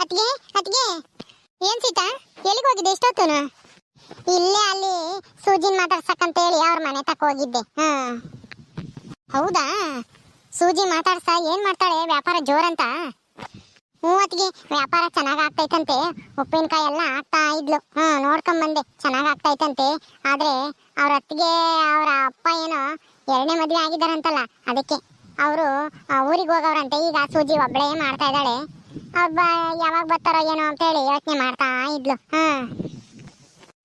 ಅತ್ಗೆ ಅತ್ಗೆ ಏನ್ ಸೀತಾ? ಎಲ್ಲಿಗೆ ಹೋಗಿದ್ದೆ? ಎಷ್ಟೊತ್ತು ಇಲ್ಲೇ ಅಲ್ಲಿ ಸೂಜಿನ್ ಮಾತಾಡ್ಸಕ್ಕಂತ ಹೇಳಿ ಅವ್ರ ಮನೆ ತಕ್ಕ ಹೋಗಿದ್ದೆ. ಹಾ. ಹೌದಾ? ಸೂಜಿ ಮಾತಾಡ್ಸ, ಏನ್ ಮಾಡ್ತಾಳೆ? ವ್ಯಾಪಾರ ಜೋರಂತ? ಹ್ಞೂ ಅತ್ಗೆ ವ್ಯಾಪಾರ ಚೆನ್ನಾಗ್ ಆಗ್ತೈತಂತೆ ಉಪ್ಪಿನಕಾಯಿ ಎಲ್ಲ ಆಗ್ತಾ ಇದ್ಲು. ಹ್ಞೂ ನೋಡ್ಕೊಂಡ್ ಬಂದೆ ಚೆನ್ನಾಗ್ ಆಗ್ತೈತಂತೆ ಆದ್ರೆ ಅವ್ರ ಅತ್ತಿಗೆ, ಅವ್ರ ಅಪ್ಪ ಏನೋ ಎರಡನೇ ಮದ್ವೆ ಆಗಿದಾರಂತಲ್ಲ ಅದಕ್ಕೆ. ಅವರು ಊರಿಗೆ ಹೋಗವ್ರಂತೆ. ಈಗ ಸೂಜಿ ಒಬ್ಬಳೇ ಮಾಡ್ತಾ ಇದ್ದಾಳೆ. ಒಬ್ಬ ಯಾವಾಗ ಬರ್ತಾರೋ ಏನೋ ಅಂತ ಹೇಳಿ ಯೋಚನೆ ಮಾಡ್ತಾ ಇದ್ಲು. ಹಾ.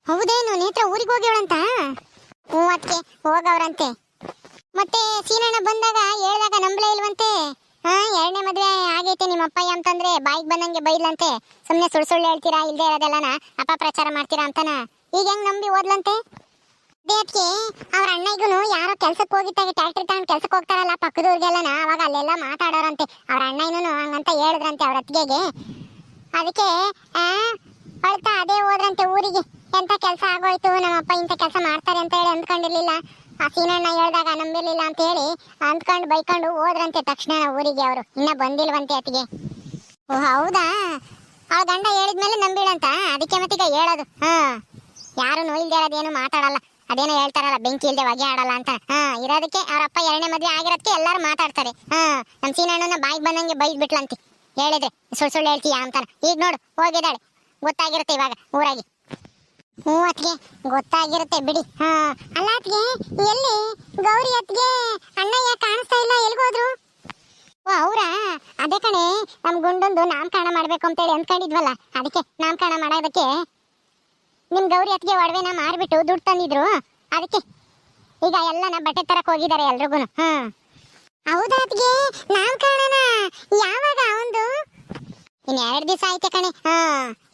ಹೌದೇನು, ನೇತ್ರ ಊರಿಗೆ ಹೋಗ್ಯವಳಂತ ಹ್ಞೂ ಅದಕ್ಕೆ ಹೋಗವ್ರಂತೆ. ಮತ್ತೆ ಸೀನಣ್ಣ ಬಂದಾಗ ಹೇಳಿದಾಗ ನಂಬಲೇ ಇಲ್ವಂತೆ? ಹಾ, ಎರಡನೇ ಮದುವೆ ಆಗೈತೆ ನಿಮ್ಮ ಅಪ್ಪಯ್ಯ ಅಂತಂದ್ರೆ ಬಾಯಿಗೆ ಬಂದಂಗೆ ಬೈದ್ಲಂತೆ. ಸುಮ್ಮನೆ ಸುಳ್ಳು ಸುಳ್ಳು ಹೇಳ್ತೀರಾ, ಇಲ್ದೇ ಇರೋದೆಲ್ಲನ? ಅಪಪ್ರಚಾರ ಮಾಡ್ತೀರಾ ಅಂತನ? ಈಗ ಹೆಂಗ್ ನಂಬಿ ಓದ್ಲಂತೆ ಅದಕ್ಕೆ ಅವ್ರ ಅಣ್ಣಗೂ ಯಾರೋ ಕೆಲ್ಸಕ್ಕೆ ಹೋಗಿದ್ದಾಗ ಟ್ಯಾಕ್ಟ್ರಿ ತಗೊಂಡು ಕೆಲ್ಸಕ್ಕೆ ಹೋಗ್ತಾರಲ್ಲ ಪಕ್ಕದೂರ್ಗೆಲ್ಲನ ಅವಾಗ ಅಲ್ಲೆಲ್ಲ ಮಾತಾಡೋರಂತೆ. ಅವ್ರ ಅಣ್ಣನೂ ಹಂಗಂತ ಹೇಳಿದ್ರಂತೆ ಅವ್ರ ಅತ್ತಿಗೆಗೆ. ಅದಕ್ಕೆ ಅಳ್ತಾ ಅದೇ ಹೋದ್ರಂತೆ ಊರಿಗೆ. ಎಂತ ಕೆಲಸ ಆಗೋಯ್ತು? ನಮ್ಮಪ್ಪ ಇಂಥ ಕೆಲಸ ಮಾಡ್ತಾರೆ ಅಂತ ಹೇಳಿ ಅಂದ್ಕೊಂಡಿರ್ಲಿಲ್ಲ. ಆ ಸೀನಣ್ಣ ಹೇಳಿದಾಗ ನಂಬಿರ್ಲಿಲ್ಲ ಅಂತ ಹೇಳಿ ಅಂದ್ಕೊಂಡು ಬೈಕೊಂಡು ಹೋದ್ರಂತೆ ತಕ್ಷಣ ಊರಿಗೆ ಅವರು. ಇನ್ನ ಬಂದಿಲ್ವಂತೆ ಅತ್ತಿಗೆ. ಓ, ಹೌದಾ? ಅವ್ರ ಗಂಡ ಹೇಳಿದ್ಮೇಲೆ ನಂಬಿಳಂತ? ಅದಕ್ಕೆ ಮತ್ತೀಗ ಹೇಳೋದು. ಹಾ. ಯಾರು ನೋಯಿಲ್ದೇ ಮಾತಾಡಲ್ಲ. ಅದೇನೋ ಹೇಳ್ತಾರಲ್ಲ, ಬೆಂಕಿ ಇಲ್ಲದೆ ಹೊಗೆ ಆಡಲ್ಲ ಅಂತ. ಹಾ, ಇರೋದಕ್ಕೆ ಅವ್ರ ಅಪ್ಪ ಎರಡನೇ ಮದ್ವೆ ಆಗಿರೋದಕ್ಕೆ ಎಲ್ಲರೂ ಮಾತಾಡ್ತಾರೆ. ಹಾ ನಮ್ಮ ಸೀನಣ್ಣನ ಬಾಯಿಗೆ ಬಂದಂಗೆ ಬೈದ್ ಬಿಟ್ಲಂತೆ. ಹೇಳಿದ್ರೆ, ಸುಳ್ಳು ಸುಳ್ಳು ಹೇಳ್ತೀಯಾ ಅಂತ. ಈಗ ನೋಡು, ಹೋಗಿದ್ದಾಳೆ. ಗೊತ್ತಾಗಿರುತ್ತೆ ಇವಾಗ, ಊರಾಗಿ. ಅತ್ಗೆ ಗೊತ್ತಾಗಿರುತ್ತೆ ಬಿಡಿ. ಹಾ. ಅಲ್ಲ ಅತ್ಗೆ ಎಲ್ಲಿ? ಗೌರಿ ಅತ್ಗೆ ಅಣ್ಣಯ್ಯ ಕಾಣಿಸ್ತಾ ಇಲ್ಲ ಎಲ್ಗೋದ್ರು ಓ, ಅವ್ರಾ? ಅದೇ ಕಣೆ ನಮ್ಮ ಗುಂಡೊಂದು ನಾಮಕರಣ ಮಾಡ್ಬೇಕು ಅಂತೇಳಿ ಅಂದ್ಕೊಂಡಿದ್ವಲ್ಲ, ಅದಕ್ಕೆ ನಾಮಕರಣ ಮಾಡೋದಕ್ಕೆ ನಿಮ್ ಗೌರಿ ಅತ್ಗೆ ಒಡವೆನ ಮಾರ್ಬಿಟ್ಟು ದುಡ್ಡು ತಂದಿದ್ರು. ಅದಕ್ಕೆ ಈಗ ಎಲ್ಲನ ಬಟ್ಟೆ ತರಕ್ ಹೋಗಿದ್ದಾರೆ ಎಲ್ರಿಗೂ ಹ್ಮ್. ಹೌದಾ ಅತ್ಗೆ ನಾಮಕರಣನ ಯಾವಾಗ ಅವಂದು ಇನ್ ಎರಡ್ ದಿವಸ ಆಯ್ತೆ ಕಣೆ. ಹಾ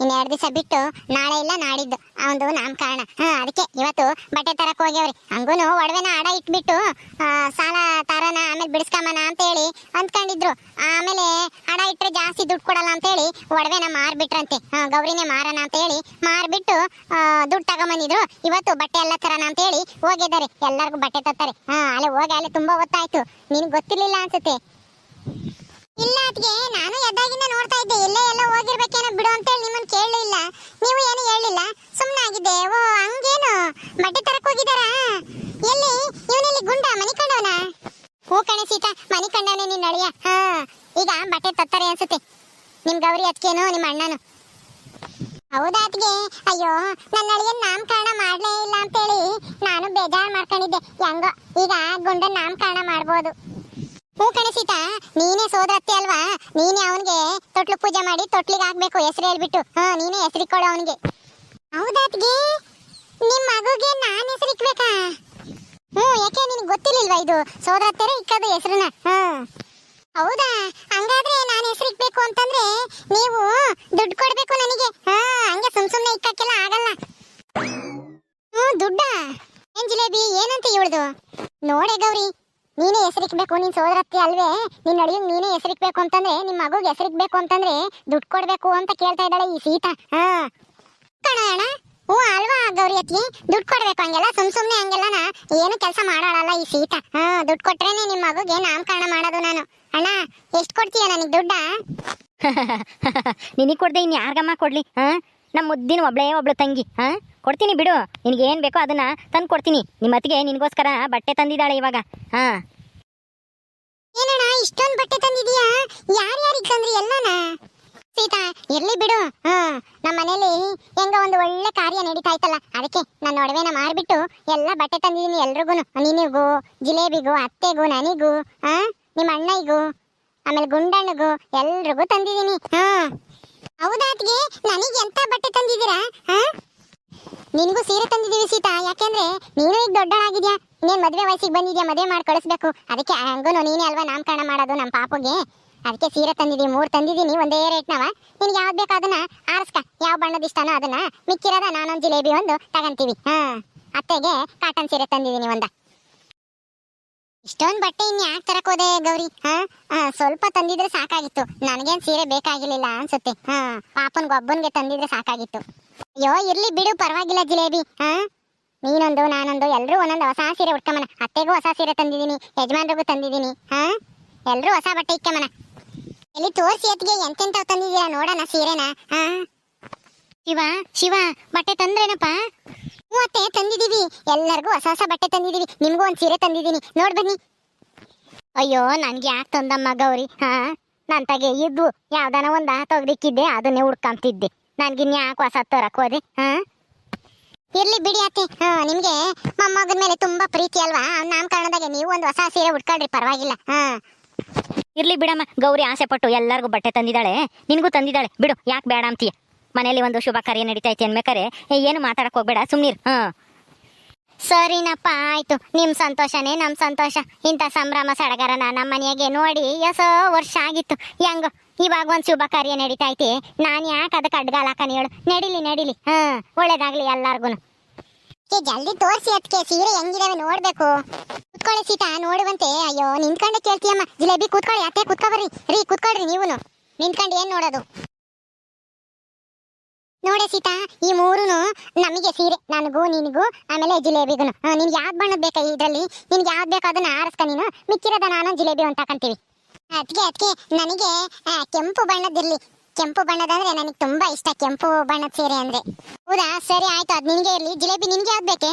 ಇನ್ ಎರಡ್ ದಿವಸ ಬಿಟ್ಟು ನಾಳೆ ಇಲ್ಲ ನಾಡಿದ್ದು ಅವಂದು ನಾಮಕರಣ. ಹಾ, ಅದಕ್ಕೆ ಇವತ್ತು ಬಟ್ಟೆ ತರಕ್ ಹೋಗ್ಯವ್ರಿ. ಹಂಗೂನು ಒಡವೆನ ಅಡ ಇಟ್ಬಿಟ್ಟು ಸಾಲ ತಾರನ ಆಮೇಲೆ ಬಿಡಿಸ್ಕಮನ ಅಂತ ಹೇಳಿ ಅಂದ್ಕೊಂಡಿದ್ರು. ಆಮೇಲೆ ಅಡ ಇಟ್ಟರೆ ಜಾಸ್ತಿ ದುಡ್ಡು ಕೊಡಲ್ಲ ಅಂತ ಹೇಳಿ ಒಡವೆನ ಮಾರ್ಬಿಟ್ರಂತೆ. ಗೌರಿನೇ ಮಾರಣ ಅಂತ ಹೇಳಿ ಮಾರ್ಬಿಟ್ಟು ದುಡ್ಡು ತಗೊಂಬಂದಿದ್ರು. ಇವತ್ತು ಬಟ್ಟೆ ಎಲ್ಲ ತರನ ಅಂತ ಹೇಳಿ ಹೋಗಿದ್ದಾರೆ. ಎಲ್ಲರಿಗೂ ಬಟ್ಟೆ ತತ್ತಾರೆ ಹಾ, ಅಲ್ಲೇ ಹೋಗಿ ಅಲ್ಲಿ ತುಂಬಾ ಗೊತ್ತಾಯ್ತು ನಿನ್ಗೆ ಗೊತ್ತಿರ್ಲಿಲ್ಲ ಅನ್ಸುತ್ತೆ. ಇಲ್ಲ ಅದ್ಗೆ ನಾನು ಎದ್ದಾಗಿಂದ ನೋಡ್ತಾ ಇದ್ದೆ ಎಲ್ಲೇ ಎಲ್ಲ ಹೋಗಿರ್ಬೇಕೇನೋ ಬಿಡು ಅಂತ ಹೇಳಿ ನಿಮ್ಮನ್ನ ಕೇಳಲಿಲ್ಲ. ನೀವು ಏನು ಹೇಳಲಿಲ್ಲ ಸುಮ್ಮನೆ ಆಗಿದ್ದೆ. ಓ, ಹಂಗೇನು? ಬಟ್ಟೆ ತರಕ್ ಹೋಗಿದಾರಾ ಎಲ್ಲಿ? ಇವನಲ್ಲಿ ಗುಂಡ, ಮನಿ ಕಂಡವನ? ಹೂ ಕಣೆ ಸೀತಾ, ಮನಿ ಕಂಡವನೇ ನಿನ್ನ ಅಳಿಯ. ಈಗ ಬಟ್ಟೆ ತತ್ತಾರೆ ಅನ್ಸುತ್ತೆ. ನಿಮ್ ಗೌರಿ ಅದ್ಕೇನು ನಿಮ್ಮ ಅಣ್ಣನು? ಹೌದಾತ್ಗೆ ಅಯ್ಯೋ, ನನ್ನ ಅಳಿಯನ್ ನಾಮಕರಣ ಮಾಡ್ಲೇ ಇಲ್ಲ ಅಂತೇಳಿ ನಾನು ಬೇಜಾರ್ ಮಾಡ್ಕೊಂಡಿದ್ದೆ. ಹೆಂಗೋ, ಈಗ ಗುಂಡನ್ ನಾಮಕರಣ ಮಾಡ್ಬೋದು. ಹೂ ಕಣೆ ನೀನೇ ಸೋದರತ್ತೆ ಅಲ್ವಾ? ನೀನೇ ಅವನಿಗೆ ತೊಟ್ಲು ಪೂಜೆ ಮಾಡಿ ತೊಟ್ಲಿಗೆ ಹಾಕ್ಬೇಕು, ಹೆಸರು ಹೇಳ್ಬಿಟ್ಟು. ಹ, ನೀನೇ ಹೆಸರಿಕೊಡು ಅವನಿಗೆ. ಹೌದಾತ್ಗೆ? ನಿಮ್ಮ ಮಗುಗೆ ನಾನ್ ಹೆಸರಿಕ್ಬೇಕಾ ಹ್ಮ್ ಯಾಕೆ ನಿನಗೆ ಗೊತ್ತಿರ್ಲಿಲ್ವಾ ಇದು? ಸೋದರತ್ತೆರೆ ಇಕ್ಕದು ಹೆಸರನ್ನ. ಹಾ ಹೌದಾ ಹಂಗಾದ್ರೆ ನಾನು ಹೆಸರಿಕ್ಬೇಕು ಅಂತಂದ್ರೆ ನೀವು ದುಡ್ಡು ಕೊಡ್ಬೇಕು ನನಗೆ ಹಾ ಹಂಗೆ ಸುಮ್ ಸುಮ್ನೆ ಇಕ್ಕಕ್ಕೆಲ್ಲ ಆಗಲ್ಲ ಹ್ಮ್ ದುಡ್ಡ ಏನ್ ಜಿಲೇಬಿ ಏನಂತ ಇವಳ್ದು ನೋಡೆ ಗೌರಿ ನೀನೇ ಹೆಸರಿಕ್ಬೇಕು ನಿನ್ ಸೋದರತ್ತಿ ಅಲ್ವೇ? ನಿನ್ ಅಡಿಗೆ ನೀನೇ ಹೆಸರಿಕ್ಬೇಕು ಅಂತಂದ್ರೆ ನಿಮ್ ಮಗುಗೆ ಹೆಸರಿಕ್ಬೇಕು ಅಂತಂದ್ರೆ ದುಡ್ಡು ಕೊಡ್ಬೇಕು ಅಂತ ಕೇಳ್ತಾ ಇದ್ದಾಳೆ ಈ ಸೀತಾ. ಹಾ. ಕಣ ಅಣ್ಣ, ಹ್ಞೂ ಅಲ್ವಾ ಗೌರಿ ದುಡ್ಡು ಕೊಡ್ಬೇಕು ಹಂಗೆಲ್ಲ, ಸುಮ್ ಸುಮ್ನೆ ಹಂಗೆಲ್ಲನ ಏನು ಕೆಲಸ ಮಾಡಾಳಲ್ಲ ಈ ಸೀತಾ? ಹಾ, ದುಡ್ಡು ಕೊಟ್ರೇನೆ ನಿಮ್ ಮಗುಗೆ ನಾಮಕರಣ ಮಾಡೋದು ನಾನು. ಅಣ್ಣ, ಎಷ್ಟು ಕೊಡ್ತೀಯ ನನಗೆ ದುಡ್ಡ? ನಿನಗೆ ಕೊಡ್ದೆ ಇನ್ ಯಾರಿಗಮ್ಮ ಕೊಡ್ಲಿ, ಹಾ? ನಮ್ಮ ಮುದ್ದಿನ ಒಬ್ಳೇ ಒಬ್ಳು ತಂಗಿ, ಹಾ? ಕೊಡ್ತೀನಿ ಬಿಡು ನಿನಗೆ ಏನು ಬೇಕೋ ಅದನ್ನ ತಂದು ಕೊಡ್ತೀನಿ ನಿಮ್ಮ ಅತ್ತಿಗೆ ನಿನಗೋಸ್ಕರ ಬಟ್ಟೆ ತಂದಿದ್ದಾಳೆ ಇವಾಗ, ಹಾ? ಏನಣ್ಣ, ಇಷ್ಟೊಂದು ಬಟ್ಟೆ ತಂದಿದೀಯಾ? ಯಾರ್ಯಾರಿಗೆ ತಂದ್ರಿ ಎಲ್ಲನ? ಸೀತಾ, ಇರ್ಲಿ ಬಿಡು. ಹಾ ನಮ್ಮ ಮನೇಲಿ ಹೆಂಗ ಒಂದು ಒಳ್ಳೆ ಕಾರ್ಯ ನಡೀತಾ ಇತ್ತಲ್ಲ ಅದಕ್ಕೆ ನನ್ನ ಒಡವೆನ ಮಾರ್ಬಿಟ್ಟು ಎಲ್ಲ ಬಟ್ಟೆ ತಂದಿದೀನಿ ಎಲ್ರಿಗೂ. ನಿನಗೂ, ಜಿಲೇಬಿಗೂ, ಅತ್ತೆಗೂ, ನನಗೂ, ಹಾ ನಿಮ್ಮ ಅಣ್ಣಿಗೂ ಆಮೇಲೆ ಗುಂಡಣ್ಣಗೂ ಎಲ್ರಿಗೂ ತಂದಿದೀನಿ ಹಾ. ಹೌದಾತ್ಗೆ, ನನಗೆ ಎಂತ ಬಟ್ಟೆ ತಂದಿದ್ದೀರಾ? ಹಾ? ನಿನಗೂ ಸೀರೆ ತಂದಿದ್ದೀವಿ ಸೀತಾ, ಯಾಕೆಂದ್ರೆ ನೀನು ಈಗ ದೊಡ್ಡಳಾಗಿದ್ಯಾ ಇನ್ನೇನ್ ಮದ್ವೆ ವಯಸ್ಸಿಗೆ ಬಂದಿದ್ಯಾ, ಮದ್ವೆ ಮಾಡಿ ಕಳಿಸ್ಬೇಕು. ಅದಕ್ಕೆ ಹಂಗೂ ನೀನೇ ಅಲ್ವಾ ನಾಮಕರಣ ಮಾಡೋದು ನಮ್ಮ ಪಾಪುಗೆ? ಅದಕ್ಕೆ ಸೀರೆ ತಂದಿದ್ದೀನಿ ಮೂರು ತಂದಿದ್ದೀನಿ ಒಂದೇ ರೇಟ್ನವ. ನಿನ್ಗೆ ಯಾವ್ದು ಬೇಕು ಅದನ್ನ ಆರಿಸ್ಕ. ಯಾವ ಬಣ್ಣದ ಇಷ್ಟನೋ ಅದನ್ನ ಮಿಕ್ಕಿರೋದ ನಾನೊಂದು ಜಿಲೇಬಿ ಒಂದು ತಗಂತೀವಿ. ಹಾ, ಅತ್ತೆಗೆ ಕಾಟನ್ ಸೀರೆ ತಂದಿದ್ದೀನಿ ಒಂದ. ಇಷ್ಟೊಂದು ಬಟ್ಟೆ ಇನ್ನು ಯಾಕೆ ತರಕ್ ಹೋದೆ ಗೌರಿ? ಹಾ, ಸ್ವಲ್ಪ ತಂದಿದ್ರೆ ಸಾಕಾಗಿತ್ತು. ನನಗೇನ್ ಸೀರೆ ಬೇಕಾಗಿರ್ಲಿಲ್ಲ ಅನ್ಸುತ್ತೆ. ಹಾ, ಪಾಪನ್ಗೆ ಒಬ್ಬನ್ಗೆ ತಂದಿದ್ರೆ ಸಾಕಾಗಿತ್ತು. ಅಯ್ಯೋ, ಇರ್ಲಿ ಬಿಡು, ಪರವಾಗಿಲ್ಲ ಜಿಲೇಬಿ. ಹಾ ನೀನೊಂದು, ನಾನೊಂದು ಎಲ್ಲರೂ ಒಂದೊಂದು ಹೊಸ ಸೀರೆ ಉಟ್ಕೊಂಬನ ಅತ್ತೆಗೂ ಹೊಸ ಸೀರೆ ತಂದಿದ್ದೀನಿ ಯಜಮಾನ್ರಿಗೂ ತಂದಿದ್ದೀನಿ ಹಾ? ಎಲ್ಲರೂ ಹೊಸ ಬಟ್ಟೆ ಇಕ್ಕಮನ ಎಲ್ಲಿ ತೋರಿಸಿ ಎತ್ತಿಗೆ ಎಂತೆಂತ ತಂದಿದ್ದೀರಾ ನೋಡೋಣ ಸೀರೆನ, ಹಾ? ಶಿವ ಶಿವ, ಬಟ್ಟೆ ತಂದ್ರೇನಪ್ಪ? ಹ್ಞೂ ಅತ್ತೆ, ತಂದಿದೀವಿ. ಎಲ್ಲರಿಗೂ ಹೊಸ ಹೊಸ ಬಟ್ಟೆ ತಂದಿದೀವಿ. ನಿಮಗೂ ಒಂದು ಸೀರೆ ತಂದಿದ್ದೀನಿ ನೋಡಿ ಬನ್ನಿ. ಅಯ್ಯೋ, ನನ್ಗೆ ಯಾಕೆ ತಂದಮ್ಮ ಗೌರಿ, ಹಾ? ನನ್ನ ತಗೆ ಇದ್ದು, ಯಾವ್ದಾನ ಒಂದ ತೊಗ್ದಿಕ್ಕಿದ್ದೆ, ಅದನ್ನೇ ಹುಡ್ಕೊಂತಿದ್ದೆ ನನ್ಗೆ ಇನ್ಯಾಕ ಹೊಸ ತರಕ್ ಹೋದೆ, ಹಾ? ಇರ್ಲಿ ಬಿಡಿ ಅತ್ತೆ. ನಿಮ್ಗೆ ಮೊಮ್ಮಗನ ಮೇಲೆ ತುಂಬಾ ಪ್ರೀತಿ ಅಲ್ವಾ? ನಾಮಕರಣದಾಗೆ ನೀವು ಒಂದು ಹೊಸ ಸೀರೆ ಉಟ್ಕೊಳ್ರಿ ಪರವಾಗಿಲ್ಲ. ಹಾ. ಇರ್ಲಿ ಬಿಡಮ್ಮ ಗೌರಿ ಆಸೆ ಪಟ್ಟು ಎಲ್ಲರಿಗೂ ಬಟ್ಟೆ ತಂದಿದ್ದಾಳೆ. ನಿನಗೂ ತಂದಿದ್ದಾಳೆ. ಬಿಡು ಯಾಕೆ ಬೇಡ ಅಂತೀಯ? ಮನೇಲಿ ಒಂದು ಶುಭ ಕಾರ್ಯ ನಡೀತೈತಿ ಅನ್ಬೇಕಾರೆ ಏ, ಏನು ಮಾತಾಡಕ್ ಹೋಗ್ಬೇಡ. ಸುಮ್ನಿರ್. ಹಾ. ಸರಿನಪ್ಪ, ಆಯ್ತು. ನಿಮ್ ಸಂತೋಷನೇ, ನಮ್ ಸಂತೋಷ. ಇಂಥ ಸಂಭ್ರಮ ಸಡಗರನ ನಮ್ಮ ಮನೆಯಾಗೆ ನೋಡಿ ಎಸೋ ವರ್ಷ ಆಗಿತ್ತು. ಹೆಂಗ, ಇವಾಗ ಒಂದ್ ಶುಭ ಕಾರ್ಯ ನಡೀತೈತಿ ನಾನ್ ಯಾಕೆ ಅದಕ್ಕೆ ಅಡ್ಗಾಲ ಹಾಕನಿ ಹೇಳು. ನಡಿಲಿ ನಡಿಲಿ. ಹಾ, ಒಳ್ಳೇದಾಗ್ಲಿ ಎಲ್ಲಾರ್ಗುನು. ಜಲ್ದಿ ತೋರ್ಸಿ ಅದಕ್ಕೆ ಸೀರೆ ಹೆಂಗಿದಾವೆ ನೋಡ್ಬೇಕು. ಕುತ್ಕೊಳ್ಳಿ ಸೀತಾ, ನೋಡುವಂತೆ. ಅಯ್ಯೋ, ನಿಂತ್ಕೊಂಡೆ ಕೇಳ್ತೀಯಮ್ಮ. ಜಿಲೇಬಿ ಕೂತ್ಕೊಳ್ಳಿ, ಅತ್ತೆ ಕುತ್ಕೊಬರ್ರಿ ರೀ, ಕುತ್ಕೊಳ್ರಿ ನೀವುನು. ನಿಂತ್ಕೊಂಡು ಏನ್ ನೋಡೋದು? ನೋಡೆ ಸೀತಾ, ಈ ಮೂರುನು ನಮಗೆ ಸೀರೆ. ನನಗೂ, ನಿನಗೂ, ಆಮೇಲೆ ಜಿಲೇಬಿಗೂ ನಿನ್ಗೆ ಯಾವ್ದು ಬಣ್ಣದ ಬೇಕಾ ಇದರಲ್ಲಿ? ನಿನ್ಗೆ ಯಾವ್ದು ಬೇಕು ಅದನ್ನ ಆರಿಸ್ಕ ನೀನು. ಮಿಕ್ಕಿರೋದ ನಾನು ಜಿಲೇಬಿ ಅಂತ ಕಂತೀವಿ. ಅದಕ್ಕೆ ಅದಕ್ಕೆ ನನಗೆ ಕೆಂಪು ಬಣ್ಣದಿರಲಿ ಕೆಂಪು ಬಣ್ಣದಂದ್ರೆ ನನಗೆ ತುಂಬಾ ಇಷ್ಟ. ಕೆಂಪು ಬಣ್ಣದ ಸೀರೆ ಅಂದ್ರೆ. ಹೌದಾ? ಸರಿ, ಆಯ್ತು. ಅದು ನಿನಗೆ ಇರ್ಲಿ. ಜಿಲೇಬಿ ನಿನ್ಗೆ ಯಾವ್ದು ಬೇಕೆ?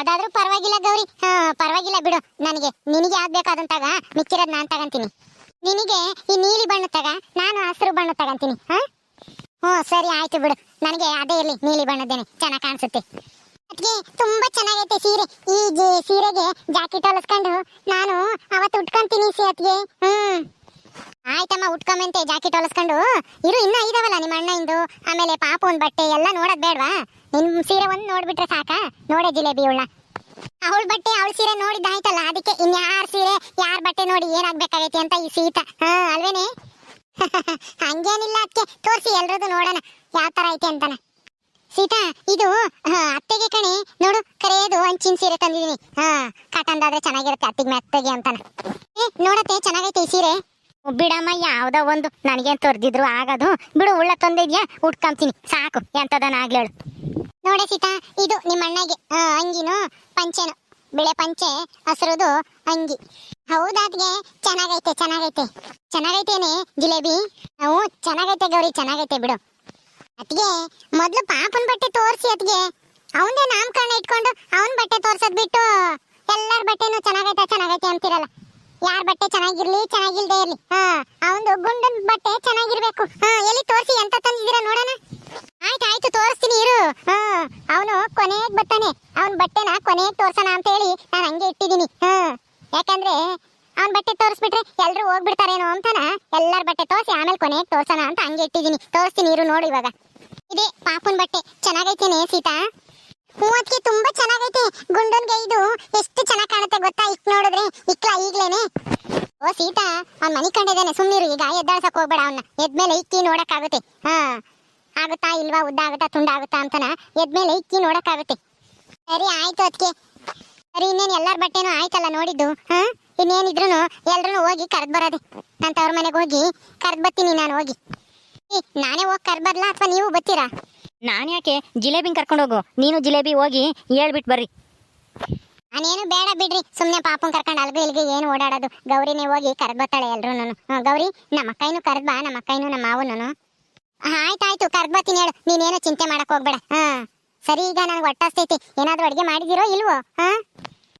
ಅದಾದ್ರೂ ಪರವಾಗಿಲ್ಲ ಗೌರಿ. ಹಾ, ಪರವಾಗಿಲ್ಲ ಬಿಡು. ನನಗೆ, ನಿನಗೆ ಯಾವ್ದು ಬೇಕು ಅದನ್ನ ತಗ. ಮಿಕ್ಕಿರೋದ್ ನಾನ್ ತಗಂತೀನಿ. ನಿನಗೆ ಈ ನೀಲಿ ಬಣ್ಣ ತಗ. ನಾನು ಹಸಿರು ಬಣ್ಣ ತಗಂತೀನಿ. ಹಾ? ಹ್ಞೂ, ಸರಿ ಆಯ್ತು ಬಿಡು. ನನಗೆ ಅದೇ ಇರ್ಲಿ, ನೀಲಿ ಬಣ್ಣದೇನೆ ಚೆನ್ನಾಗಿ ಕಾಣಿಸುತ್ತೆ. ಅದಕ್ಕೆ ತುಂಬಾ ಚೆನ್ನಾಗೈತೆ ಸೀರೆ. ಈ ಸೀರೆಗೆ ಜಾಕೆಟ್ ಹೊಲಿಸ್ಕೊಂಡು ನಾನು ಅವತ್ತು ಉಟ್ಕೊಂತೀನಿ ಸೀತ್ಗೆ ಹ್ಮ್ ಆಯ್ತಮ್ಮ, ಉಟ್ಕೊಂಬಂತೆ, ಜಾಕೆಟ್ ಹೊಲಿಸ್ಕೊಂಡು. ಇರು, ಇನ್ನ ಇದಾವಲ್ಲ ನಿಮ್ಮ ಅಣ್ಣ ಇಂದು. ಆಮೇಲೆ ಪಾಪ ಒಂದ್ ಬಟ್ಟೆ ಎಲ್ಲ ನೋಡೋದ್ ಬೇಡವಾ? ನಿಮ್ ಸೀರೆ ಒಂದ್ ನೋಡ್ಬಿಟ್ರೆ ಸಾಕಾ? ನೋಡೆ ಜಿಲೇಬಿ ಉಳ್ಳ ಅವಳ ಬಟ್ಟೆ, ಅವಳ ಸೀರೆ ನೋಡಿದ್ದಾಯ್ತಲ್ಲ, ಅದಕ್ಕೆ ಇನ್ಯಾರ ಸೀರೆ, ಯಾರ ಬಟ್ಟೆ ನೋಡಿ ಏನಾಗ್ಬೇಕಾಗೈತಿ ಅಂತ ಈ ಸೀತ ಹಾ ಅಲ್ವೇನೆ? ಹಂಗೇನಿಲ್ಲ ಅದಕ್ಕೆ ತೋರಿಸಿ ಎಲ್ರದು ನೋಡೋಣ. ಯಾವ ತರ ಐತೆ ಅಂತಾನ. ಸೀತಾ, ಇದು ಅತ್ತೆಗೆ ಕಣಿ. ನೋಡು, ಕರೆಯೋದು ಅಂಚಿನ ಸೀರೆ ತಂದಿದೀನಿ ಹಾ ಕಾಟನ್ದಾದ್ರೆ ಚೆನ್ನಾಗಿರುತ್ತೆ, ಅತ್ತಿಗೆ ಮೆತ್ತಗೆ ಅಂತಾನೆ. ಏ, ನೋಡತ್ತೆ, ಚೆನ್ನಾಗೈತೆ ಈ ಸೀರೆ. ಬಿಡಮ್ಮ, ಯಾವ್ದೋ ಒಂದು. ನನಗೇನ್ ತೊರೆದಿದ್ರು ಆಗದು. ಬಿಡು, ಉಳ್ಳ ತಂದಿದ್ಯಾ? ಉಟ್ಕೊಂತೀನಿ. ಸಾಕು ಎಂತದನ ಆಗ್ಲೇಳು ನೋಡೆ ಸೀತಾ, ಇದು ನಿಮ್ಮ ಅಣ್ಣಗೆ ಅಂಗಿನು, ಪಂಚೆನು. ಬಿಳೆ ಪಂಚೆ, ಹಸಿರುದು ಅಂಗಿ ಹೌದಾದ್ಗೆ ಚೆನ್ನಾಗೈತೆ ಚೆನ್ನಾಗೈತೆ. ಚೆನ್ನಾಗೈತೇನೆ ಜಿಲೇಬಿ. ಹ್ಞೂ, ಚೆನ್ನಾಗೈತೆ ಗೌರಿ, ಚೆನ್ನಾಗೈತೆ ಬಿಡು. ಅತ್ಗೆ, ಮೊದಲು ಪಾಪನ ಬಟ್ಟೆ ತೋರಿಸಿ ಅತ್ಗೆ. ಅವನದೇ ನಾಮಕರಣ ಇಟ್ಕೊಂಡು ಅವನ ಬಟ್ಟೆ ತೋರ್ಸೋದು ಬಿಟ್ಟು ಎಲ್ಲರ ಬಟ್ಟೆನೂ ಚೆನ್ನಾಗೈತೆ ಚೆನ್ನಾಗೈತೆ ಅಂತಿರಲ್ಲ. ಯಾರ ಬಟ್ಟೆ ಚೆನ್ನಾಗಿರ್ಲಿ, ಚೆನ್ನಾಗಿಲ್ದೇ ಇರ್ಲಿ. ಹಾ ಅವನದು ಗುಂಡನ್ ಬಟ್ಟೆ ಚೆನ್ನಾಗಿರ್ಬೇಕು. ಹಾ, ಎಲ್ಲಿ ತೋರಿಸಿ, ಎಂತ ತಂದಿದ್ದೀರಾ ನೋಡೋಣ. ಆಯ್ತು ಆಯ್ತು, ತೋರಿಸ್ತೀನಿ ಇರು. ಹಾ, ಅವನು ಕೊನೆಗೆ ಬರ್ತಾನೆ. ಅವನ ಬಟ್ಟೆನ ಕೊನೆಗೆ ತೋರ್ಸೋಣ ಅಂತ ಹೇಳಿ ನಾನು ಹಂಗೆ ಇಟ್ಟಿದ್ದೀನಿ. ಹಾ. ಯಾಕಂದ್ರೆ ಅವ್ನ ಬಟ್ಟೆ ತೋರಿಸ್ಬಿಟ್ರೆ ಎಲ್ಲರೂ ಹೋಗ್ಬಿಡ್ತಾರೇನೋ ಅಂತಾನ? ಎಲ್ಲರ ಬಟ್ಟೆ ತೋರಿಸಿ ಆಮೇಲೆ ಕೊನೆಗೆ ತೋರ್ಸೋಣ ಅಂತ ಹಂಗೆ ಇಟ್ಟಿದ್ದೀನಿ. ತೋರಿಸ್ತೀನಿ ಇರು ನೋಡು ಇವಾಗ. ಇದೇ ಪಾಪುನ್ ಬಟ್ಟೆ. ಚೆನ್ನಾಗೈತೇನೆ ಸೀತಾ? ಮೂವತ್ಗೆ ತುಂಬಾ ಚೆನ್ನಾಗೈತೆ. ಗುಂಡನ್ಗೆ ಇದು ಎಷ್ಟು ಚೆನ್ನಾಗಿ ಕಾಣುತ್ತೆ ಗೊತ್ತಾ? ಇಕ್ ನೋಡಿದ್ರೆ. ಇಕ್ಲ ಈಗ್ಲೇನೆ. ಓ ಸೀತಾ, ಅವ್ನ್ ಮನಿ ಕಂಡಿದ್ದಾನೆ. ಸುಮ್ಮನಿರು ಈಗ ಎದ್ದಾಳ್ಸಕ್ ಹೋಗ್ಬೇಡ ಅವನ್ನ ಎದ್ಮೇಲೆ ಇಕ್ಕಿ ನೋಡಕ್ಕಾಗುತ್ತೆ. ಹಾ. ಆಗುತ್ತಾ ಇಲ್ವಾ? ಉದ್ದ ಆಗುತ್ತಾ, ತುಂಡ ಆಗುತ್ತಾ ಅಂತನ? ಎದ್ಮೇಲೆ ಇಕ್ಕಿ ನೋಡಕ್ಕಾಗುತ್ತೆ. ಸರಿ, ಆಯ್ತು ಅದಕ್ಕೆ ಸರಿ ಇನ್ನೇನು ಎಲ್ಲಾರ ಬಟ್ಟೆನೂ ಆಯ್ತಲ್ಲ ನೋಡಿದ್ದು ಹಾ? ಇನ್ನೇನಿದ್ರು ಎಲ್ರು ಹೋಗಿ ಕರೆದು ಬರೋದೆ. ನಾನು ತವ್ರ ಮನೆಗೆ ಹೋಗಿ ಕರೆದು ಬರ್ತೀನಿ ನಾನು ಹೋಗಿ. ನಾನೇ ಹೋಗಿ ಕರೆದ್ ಬರ್ಲಾ ಅಥವಾ ನೀವು ಬರ್ತೀರಾ ನಾನು ಯಾಕೆ ಜಿಲೇಬಿನ ಕರ್ಕೊಂಡು ಹೋಗು? ನೀನು ಜಿಲೇಬಿ ಹೋಗಿ ಹೇಳ್ಬಿಟ್ಟು ಬರ್ರಿ. ನಾನೇನು ಬೇಡ ಬಿಡ್ರಿ ಸುಮ್ಮನೆ ಪಾಪನ್ ಕರ್ಕೊಂಡು ಅಲ್ಗು ಇಲ್ಗೆ ಏನು ಓಡಾಡೋದು. ಗೌರಿನೇ ಹೋಗಿ ಕರೆದು ಬರ್ತಾಳೆ ಎಲ್ರು ಗೌರಿ ನಮ್ಮ ಅಕ್ಕಯ್ಯನು ಕರೆದು ಬಾ ನಮ್ಮ ಅಕ್ಕಯ್ಯನು ನಮ್ಮ ಮಾವನು ಆಯ್ತಾಯ್ತು ಕರೆದು ಬರ್ತೀನಿ ಹೇಳು. ನೀನೇನು ಚಿಂತೆ ಮಾಡಕ್ ಹೋಗ್ಬೇಡ ಹಾ. ಸರಿ, ಈಗ ನನಗೆ ಹೊಟ್ಟಾಸ್ತೈತಿ ಏನಾದರೂ ಅಡುಗೆ ಮಾಡಿದಿರೋ ಇಲ್ವೋ? ಹಾ?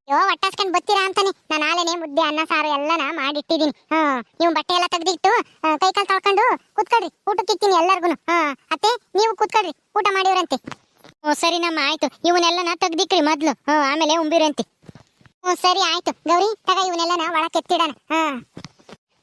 ಯೋ ಹೊಟ್ಟಾಸ್ಕೊಂಡ್ ಬತ್ತೀರಾ ಅಂತಾನೆ. ನಾನು ನಾಳೆನೆ ಮುದ್ದೆ, ಅನ್ನ, ಸಾರು ಎಲ್ಲನ ಮಾಡಿಟ್ಟಿದ್ದೀನಿ. ಹಾ, ನೀವು ಬಟ್ಟೆ ಎಲ್ಲ ತೆಗೆದಿಟ್ಟು ಕೈ ಕಾಲು ತೊಳ್ಕೊಂಡು ಕೂತ್ಕೊಳ್ರಿ. ಊಟಕ್ಕೆ ಇಕ್ತೀನಿ ಎಲ್ಲರಿಗೂ ಹಾ, ಅತ್ತೆ, ನೀವು ಕೂತ್ಕೊಳ್ರಿ. ಊಟ ಮಾಡಿವ್ರಂತೆ. ಹ್ಞೂ, ಸರಿ ನಮ್ಮ, ಆಯ್ತು. ನಾ ತೆಗ್ದಿಕ್ರಿ ಮೊದ್ಲು. ಹ್ಞೂ, ಆಮೇಲೆ ಉಂಬಿರಂತೆ. ಹ್ಞೂ, ಸರಿ, ಆಯ್ತು. ಗೌರಿ, ತಗ ಇವನ್ನೆಲ್ಲನ ಒಳಕ್ಕೆ ಎತ್ತಿಡೋಣ ಹಾ.